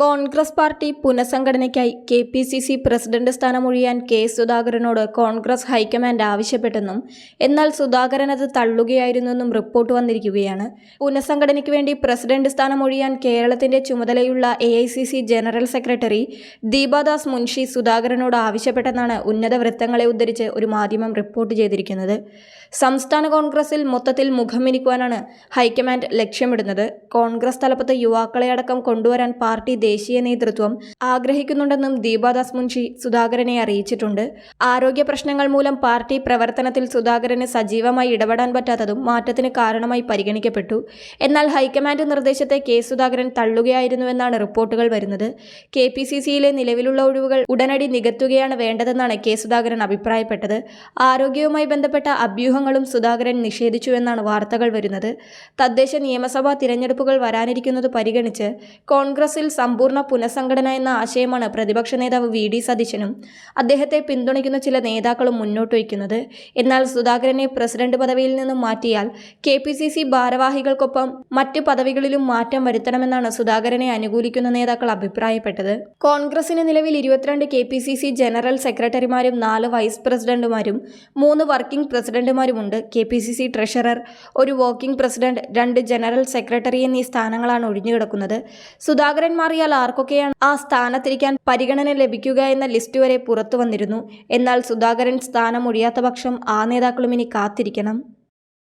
Congress party പുനഃസംഘടനയ്ക്കായി K P C C president സ്ഥാനമൊഴിയാൻ K സുധാകരനോട് Congress high command ആവശ്യപ്പെട്ടെന്നും എന്നാൽ സുധാകരൻ അത് തള്ളുകയായിരുന്നെന്നും റിപ്പോർട്ട് വന്നിരിക്കുകയാണ്. പുനഃസംഘടനയ്ക്ക് വേണ്ടി പ്രസിഡന്റ് സ്ഥാനമൊഴിയാൻ കേരളത്തിന്റെ ചുമതലയുള്ള A general secretary Deepa Das Munshi സുധാകരനോട് ആവശ്യപ്പെട്ടെന്നാണ് ഉന്നത വൃത്തങ്ങളെ ഉദ്ധരിച്ച് ഒരു മാധ്യമം റിപ്പോർട്ട് ചെയ്തിരിക്കുന്നത്. സംസ്ഥാന കോൺഗ്രസിൽ മൊത്തത്തിൽ മുഖമിനിക്കുവാനാണ് ഹൈക്കമാൻഡ് ലക്ഷ്യമിടുന്നത്. കോൺഗ്രസ് തലപ്പത്ത് യുവാക്കളെ അടക്കം കൊണ്ടുവരാൻ പാർട്ടി ദേശീയ നേതൃത്വം ആഗ്രഹിക്കുന്നുണ്ടെന്നും ദീപാദാസ് മുൻഷി സുധാകരനെ അറിയിച്ചിട്ടുണ്ട്. ആരോഗ്യ പ്രശ്നങ്ങൾ മൂലം പാർട്ടി പ്രവർത്തനത്തിൽ സുധാകരന് സജീവമായി ഇടപെടാൻ പറ്റാത്തതും മാറ്റത്തിന് കാരണമായി പരിഗണിക്കപ്പെട്ടു. എന്നാൽ ഹൈക്കമാൻഡ് നിർദ്ദേശത്തെ കെ സുധാകരൻ തള്ളുകയായിരുന്നുവെന്നാണ് റിപ്പോർട്ടുകൾ വരുന്നത്. കെ പി സി സിയിലെ നിലവിലുള്ള ഒഴിവുകൾ ഉടനടി നികത്തുകയാണ് വേണ്ടതെന്നാണ് കെ സുധാകരൻ അഭിപ്രായപ്പെട്ടത്. ആരോഗ്യവുമായി ബന്ധപ്പെട്ട അഭ്യൂഹങ്ങളും സുധാകരൻ നിഷേധിച്ചുവെന്നാണ് വാർത്തകൾ വരുന്നത്. തദ്ദേശ നിയമസഭാ തിരഞ്ഞെടുപ്പുകൾ വരാനിരിക്കുന്നത് പരിഗണിച്ച് കോൺഗ്രസിൽ സമ്പൂർണ പുനഃസംഘടന എന്ന ആശയമാണ് പ്രതിപക്ഷ നേതാവ് വി ഡി സതീശനും അദ്ദേഹത്തെ പിന്തുണയ്ക്കുന്ന ചില നേതാക്കളും മുന്നോട്ട് വയ്ക്കുന്നത് എന്നാൽ സുധാകരനെ പ്രസിഡന്റ് പദവിയിൽ നിന്നും മാറ്റിയാൽ കെ പി സി സി ഭാരവാഹികൾക്കൊപ്പം മറ്റ് പദവികളിലും മാറ്റം വരുത്തണമെന്നാണ് സുധാകരനെ അനുകൂലിക്കുന്ന നേതാക്കൾ അഭിപ്രായപ്പെട്ടത്. കോൺഗ്രസിന് നിലവിൽ ഇരുപത്തിരണ്ട് K P C C general സെക്രട്ടറിമാരും നാല് വൈസ് പ്രസിഡന്റുമാരും മൂന്ന് working പ്രസിഡന്റുമാരുമുണ്ട്. K P C C treasurer ഒരു വർക്കിംഗ് പ്രസിഡന്റ് രണ്ട് ജനറൽ സെക്രട്ടറി എന്നീ സ്ഥാനങ്ങളാണ് ഒഴിഞ്ഞുകിടക്കുന്നത്. സുധാകരൻ മാറിയാൽ ആർക്കൊക്കെയാണ് ആ സ്ഥാനത്തിരിക്കാൻ പരിഗണന ലഭിക്കുക എന്ന ലിസ്റ്റ് വരെ പുറത്തു വന്നിരുന്നു. എന്നാൽ സുധാകരൻ സ്ഥാനം ഒഴിയാത്ത പക്ഷം ആ നേതാക്കളും ഇനി കാത്തിരിക്കണം.